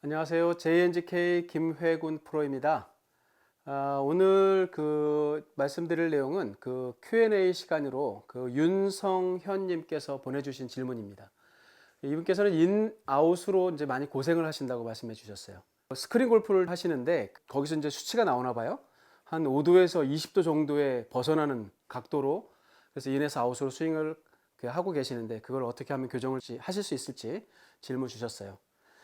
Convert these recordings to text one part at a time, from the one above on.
안녕하세요. JNGK 김회군 프로입니다. 아, 오늘 그 말씀드릴 내용은 그 Q&A 시간으로 그 윤성현님께서 보내주신 질문입니다. 이분께서는 인아웃으로 이제 많이 고생을 하신다고 말씀해 주셨어요. 스크린 골프를 하시는데 거기서 이제 수치가 나오나 봐요. 한 5도에서 20도 정도에 벗어나는 각도로 그래서 인에서 아웃으로 스윙을 그 하고 계시는데 그걸 어떻게 하면 교정을 하실 수 있을지 질문 주셨어요.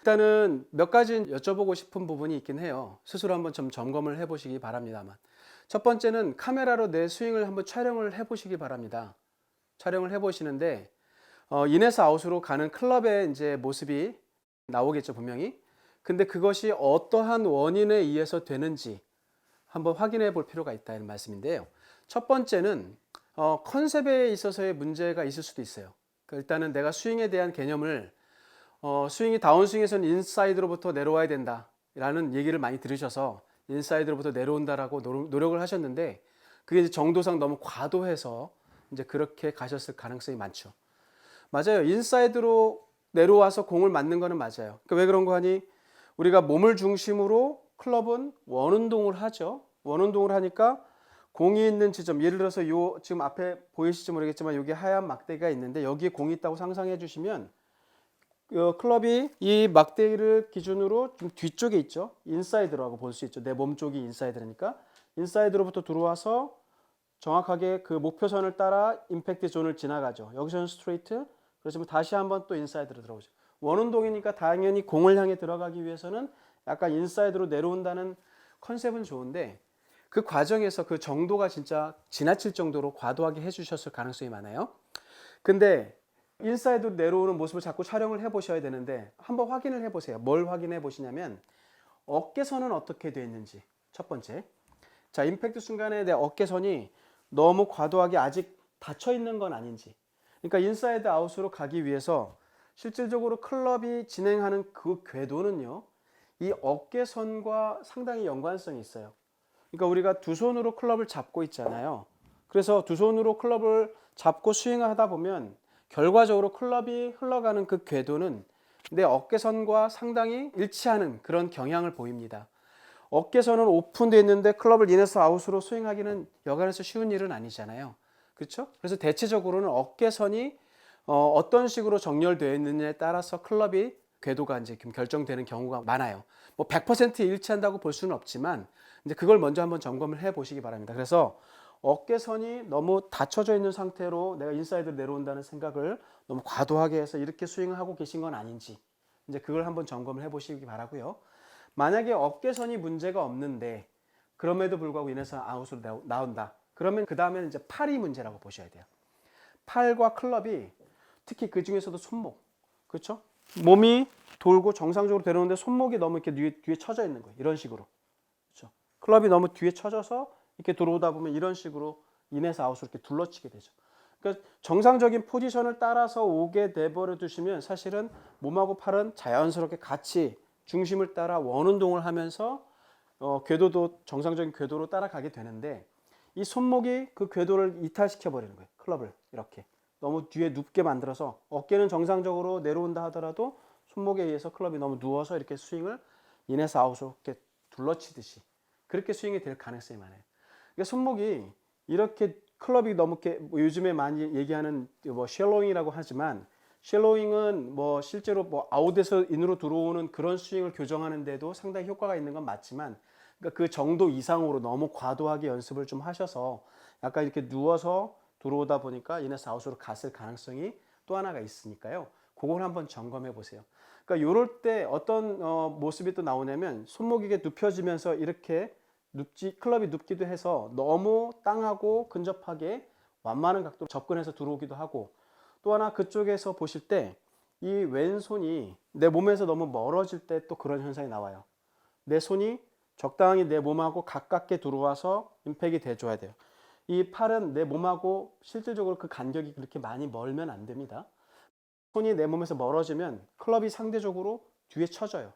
일단은 몇 가지 여쭤보고 싶은 부분이 있긴 해요. 스스로 한번 좀 점검을 해보시기 바랍니다만. 첫 번째는 카메라로 내 스윙을 한번 촬영을 해보시기 바랍니다. 촬영을 해보시는데 어, 인에서 아웃으로 가는 클럽의 이제 모습이 나오겠죠 분명히. 근데 그것이 어떠한 원인에 의해서 되는지 한번 확인해 볼 필요가 있다는 말씀인데요. 첫 번째는 어, 컨셉에 있어서의 문제가 있을 수도 있어요. 그러니까 일단은 내가 스윙에 대한 개념을 어, 스윙이 다운스윙에서는 인사이드로부터 내려와야 된다라는 얘기를 많이 들으셔서 인사이드로부터 내려온다라고 노- 노력을 하셨는데 그게 이제 정도상 너무 과도해서 이제 그렇게 가셨을 가능성이 많죠. 맞아요. 인사이드로 내려와서 공을 맞는 거는 맞아요. 그러니까 왜 그런 거 하니? 우리가 몸을 중심으로 클럽은 원운동을 하죠. 원운동을 하니까 공이 있는 지점, 예를 들어서 요 지금 앞에 보이실지 모르겠지만 여기 하얀 막대기가 있는데 여기에 공이 있다고 상상해 주시면 어, 클럽이 이 막대기를 기준으로 좀 뒤쪽에 있죠. 인사이드라고 볼 수 있죠. 내 몸 쪽이 인사이드니까 인사이드로부터 들어와서 정확하게 그 목표선을 따라 임팩트 존을 지나가죠. 여기서는 스트레이트. 그렇지만 다시 한번 또 인사이드로 들어오죠. 원운동이니까 당연히 공을 향해 들어가기 위해서는 약간 인사이드로 내려온다는 컨셉은 좋은데 그 과정에서 그 정도가 진짜 지나칠 정도로 과도하게 해주셨을 가능성이 많아요. 근데 인사이드로 내려오는 모습을 자꾸 촬영을 해 보셔야 되는데 한번 확인을 해 보세요. 뭘 확인해 보시냐면 어깨선은 어떻게 되어 있는지 첫 번째. 자 임팩트 순간에 내 어깨선이 너무 과도하게 아직 닫혀 있는 건 아닌지. 그러니까 인사이드 아웃으로 가기 위해서 실질적으로 클럽이 진행하는 그 궤도는요. 이 어깨선과 상당히 연관성이 있어요. 그러니까 우리가 두 손으로 클럽을 잡고 있잖아요. 그래서 두 손으로 클럽을 잡고 스윙을 하다 보면 결과적으로 클럽이 흘러가는 그 궤도는 내 어깨선과 상당히 일치하는 그런 경향을 보입니다. 어깨선은 오픈되어 있는데 클럽을 인해서 아웃으로 스윙하기는 여간에서 쉬운 일은 아니잖아요. 그렇죠? 그래서 대체적으로는 어깨선이 어, 어떤 식으로 정렬되어 있느냐에 따라서 클럽이 궤도가 이제 좀 결정되는 경우가 많아요. 뭐 100% 일치한다고 볼 수는 없지만 이제 그걸 먼저 한번 점검을 해 보시기 바랍니다. 그래서 어깨선이 너무 닫혀져 있는 상태로 내가 인사이드로 내려온다는 생각을 너무 과도하게 해서 이렇게 스윙을 하고 계신 건 아닌지 이제 그걸 한번 점검을 해 보시기 바라고요. 만약에 어깨선이 문제가 없는데 그럼에도 불구하고 인해서 아웃으로 나온다. 그러면 그 다음에는 이제 팔이 문제라고 보셔야 돼요. 팔과 클럽이 특히 그 중에서도 손목 그렇죠? 몸이 돌고 정상적으로 되려는데 손목이 너무 이렇게 뒤에, 뒤에 쳐져 있는 거예요. 이런 식으로 그렇죠? 클럽이 너무 뒤에 쳐져서 이렇게 들어오다 보면 이런 식으로 인해서 아웃으로 이렇게 둘러치게 되죠. 그러니까 정상적인 포지션을 따라서 오게 내버려 두시면 사실은 몸하고 팔은 자연스럽게 같이 중심을 따라 원운동을 하면서 어, 궤도도 정상적인 궤도로 따라가게 되는데 이 손목이 그 궤도를 이탈시켜 버리는 거예요. 클럽을 이렇게 너무 뒤에 눕게 만들어서 어깨는 정상적으로 내려온다 하더라도 손목에 의해서 클럽이 너무 누워서 이렇게 스윙을 인해서 아웃으로 이렇게 둘러치듯이 그렇게 스윙이 될 가능성이 많아요. 그러니까 손목이 이렇게 클럽이 너무 이렇게 뭐 요즘에 많이 얘기하는 뭐 쉘로잉이라고 하지만 쉘로잉은 뭐 실제로 뭐 아웃에서 인으로 들어오는 그런 스윙을 교정하는데도 상당히 효과가 있는 건 맞지만 그러니까 그 정도 이상으로 너무 과도하게 연습을 좀 하셔서 약간 이렇게 누워서 들어오다 보니까 인해서 아웃으로 갔을 가능성이 또 하나가 있으니까요. 그걸 한번 점검해 보세요. 그러니까 요럴 때 어떤 어, 모습이 또 나오냐면 손목이 이게 눕혀지면서 이렇게 눕지 클럽이 눕기도 해서 너무 땅하고 근접하게 완만한 각도로 접근해서 들어오기도 하고 또 하나 그쪽에서 보실 때 이 왼손이 내 몸에서 너무 멀어질 때 또 그런 현상이 나와요. 내 손이 적당히 내 몸하고 가깝게 들어와서 임팩이 돼줘야 돼요. 이 팔은 내 몸하고 실질적으로 그 간격이 그렇게 많이 멀면 안 됩니다. 손이 내 몸에서 멀어지면 클럽이 상대적으로 뒤에 쳐져요.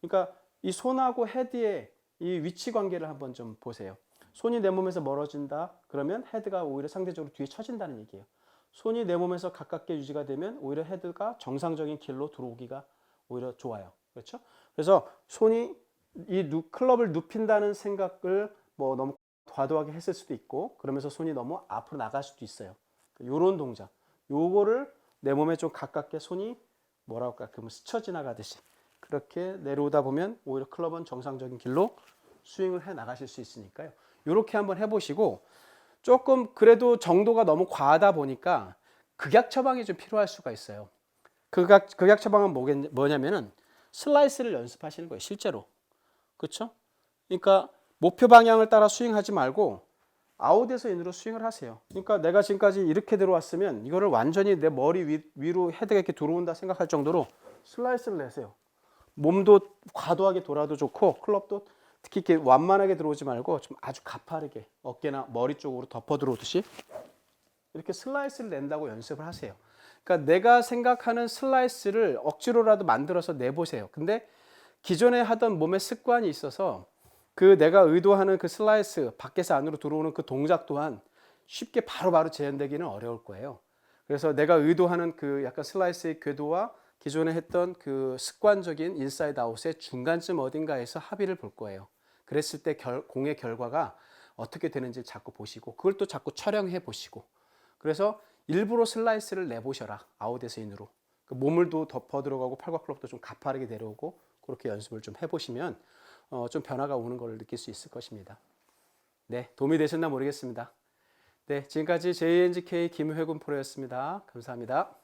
그러니까 이 손하고 헤드의 이 위치 관계를 한번 좀 보세요. 손이 내 몸에서 멀어진다. 그러면 헤드가 오히려 상대적으로 뒤에 쳐진다는 얘기예요. 손이 내 몸에서 가깝게 유지가 되면 오히려 헤드가 정상적인 길로 들어오기가 오히려 좋아요. 그렇죠? 그래서 손이 이 누, 클럽을 눕힌다는 생각을 뭐 너무 과도하게 했을 수도 있고 그러면서 손이 너무 앞으로 나갈 수도 있어요. 요런 동작. 요거를 내 몸에 좀 가깝게 손이 뭐라고 할까? 그러면 스쳐 지나가듯이 그렇게 내려오다 보면 오히려 클럽은 정상적인 길로 스윙을 해 나가실 수 있으니까요. 요렇게 한번 해 보시고 조금 그래도 정도가 너무 과하다 보니까 극약 처방이 좀 필요할 수가 있어요. 극약 극약 처방은 뭐냐면은 슬라이스를 연습하시는 거예요, 실제로. 그렇죠? 그러니까 목표 방향을 따라 스윙하지 말고 아웃에서 인으로 스윙을 하세요. 그러니까 내가 지금까지 이렇게 들어왔으면 이거를 완전히 내 머리 위, 위로 헤드가 이렇게 들어온다 생각할 정도로 슬라이스를 내세요. 몸도 과도하게 돌아도 좋고 클럽도 특히 이렇게 완만하게 들어오지 말고 좀 아주 가파르게 어깨나 머리 쪽으로 덮어 들어오듯이 이렇게 슬라이스를 낸다고 연습을 하세요. 그러니까 내가 생각하는 슬라이스를 억지로라도 만들어서 내보세요. 근데 기존에 하던 몸의 습관이 있어서 그 내가 의도하는 그 슬라이스 밖에서 안으로 들어오는 그 동작 또한 쉽게 바로바로 재현되기는 어려울 거예요. 그래서 내가 의도하는 그 약간 슬라이스의 궤도와 기존에 했던 그 습관적인 인사이드 아웃의 중간쯤 어딘가에서 합의를 볼 거예요. 그랬을 때 결, 공의 결과가 어떻게 되는지 자꾸 보시고 그걸 또 자꾸 촬영해 보시고 그래서 일부러 슬라이스를 내보셔라 아웃에서 인으로 그 몸을 또 덮어 들어가고 팔과 클럽도 좀 가파르게 내려오고 그렇게 연습을 좀 해보시면 어, 좀 변화가 오는 걸 느낄 수 있을 것입니다. 네, 도움이 되셨나 모르겠습니다. 네, 지금까지 JNGK 김회군 프로였습니다. 감사합니다.